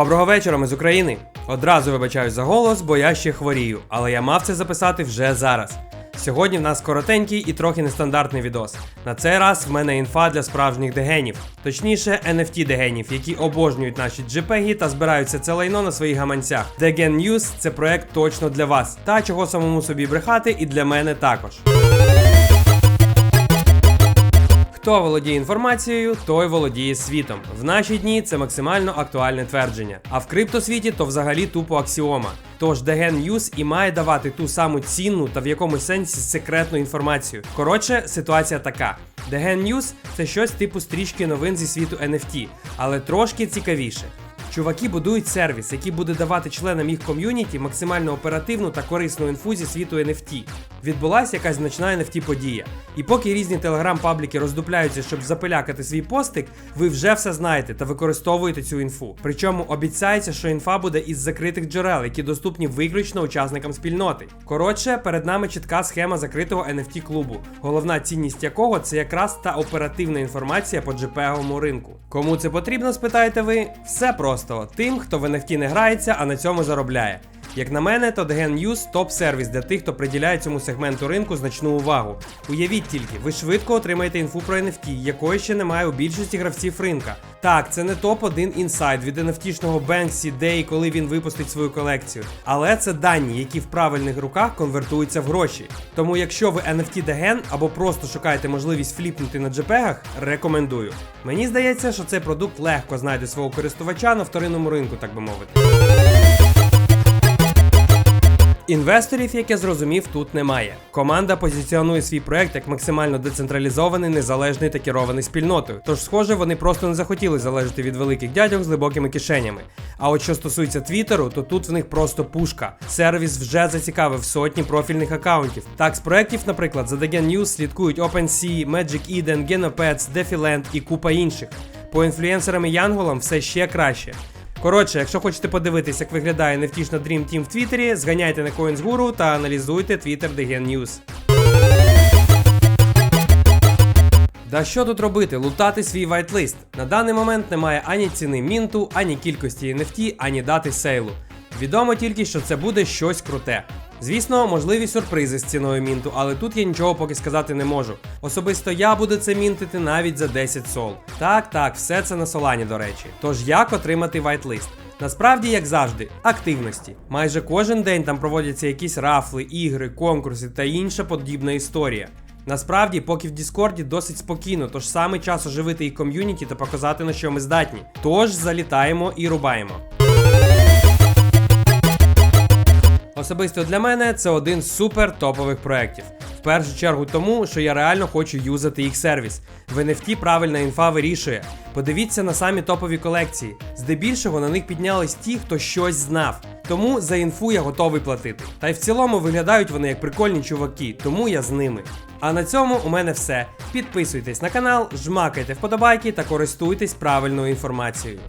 Доброго вечора, ми з України. Одразу вибачаюсь за голос, бо я ще хворію, але я мав це записати вже зараз. Сьогодні в нас коротенький і трохи нестандартний відос. На цей раз в мене інфа для справжніх дегенів, точніше NFT дегенів, які обожнюють наші JPEG та збираються це лайно на своїх гаманцях. Degen News – це проект точно для вас, та чого самому собі брехати, і для мене також. Хто володіє інформацією, той володіє світом. В наші дні це максимально актуальне твердження. А в криптосвіті то взагалі тупо аксіома. Тож Degen News і має давати ту саму цінну та в якомусь сенсі секретну інформацію. Коротше, ситуація така. Degen News – це щось типу стрічки новин зі світу NFT, але трошки цікавіше. Чуваки будують сервіс, який буде давати членам їх ком'юніті максимально оперативну та корисну інфу зі світу NFT. Відбулася якась значна NFT подія. І поки різні телеграм-пабліки роздупляються, щоб запилякати свій постик, ви вже все знаєте та використовуєте цю інфу. Причому обіцяється, що інфа буде із закритих джерел, які доступні виключно учасникам спільноти. Коротше, перед нами чітка схема закритого NFT клубу, головна цінність якого це якраз та оперативна інформація по JPEG ринку. Кому це потрібно, спитаєте ви? Все просто тим, хто в NFT не грається, а на цьому заробляє. Як на мене, то Degen News топ-сервіс для тих, хто приділяє цьому сегменту ринку значну увагу. Уявіть тільки, ви швидко отримаєте інфу про NFT, якої ще немає у більшості гравців ринка. Так, це не топ-1 інсайд від NFT-шного Banksy, і коли він випустить свою колекцію. Але це дані, які в правильних руках конвертуються в гроші. Тому, якщо ви NFT Degen або просто шукаєте можливість фліпнути на JPEG, рекомендую. Мені здається, що цей продукт легко знайде свого користувача на вторинному ринку, так би мовити. Інвесторів, як я зрозумів, тут немає. Команда позиціонує свій проект як максимально децентралізований, незалежний та керований спільнотою. Тож, схоже, вони просто не захотіли залежати від великих дядьок з глибокими кишенями. А от що стосується Твіттеру, то тут в них просто пушка. Сервіс вже зацікавив сотні профільних акаунтів. Так, з проєктів, наприклад, за Degen News слідкують OpenSea, Magic Eden, Genopets, DefiLand і купа інших. По інфлюенсерам і янголам все ще краще. Коротше, якщо хочете подивитись, як виглядає невтішна Dream Team в Твіттері, зганяйте на CoinsGuru та аналізуйте Twitter Degen News. Да що тут робити? Лутати свій вайтлист. На даний момент немає ані ціни мінту, ані кількості NFT, ані дати сейлу. Відомо тільки, що це буде щось круте. Звісно, можливі сюрпризи з ціною мінту, але тут я нічого поки сказати не можу. Особисто я буду це мінтити навіть за 10 сол. Так, так, все це на солані, до речі. Тож як отримати вайтлист? Насправді, як завжди, активності. Майже кожен день там проводяться якісь рафли, ігри, конкурси та інша подібна історія. Насправді, поки в Діскорді досить спокійно, тож саме час оживити і ком'юніті та показати на що ми здатні. Тож залітаємо і рубаємо. Особисто для мене це один з супер топових проєктів. В першу чергу тому, що я реально хочу юзати їх сервіс. В NFT правильна інфа вирішує. Подивіться на самі топові колекції. Здебільшого на них піднялись ті, хто щось знав. Тому за інфу я готовий платити. Та й в цілому виглядають вони як прикольні чуваки, тому я з ними. А на цьому у мене все. Підписуйтесь на канал, жмакайте вподобайки та користуйтесь правильною інформацією.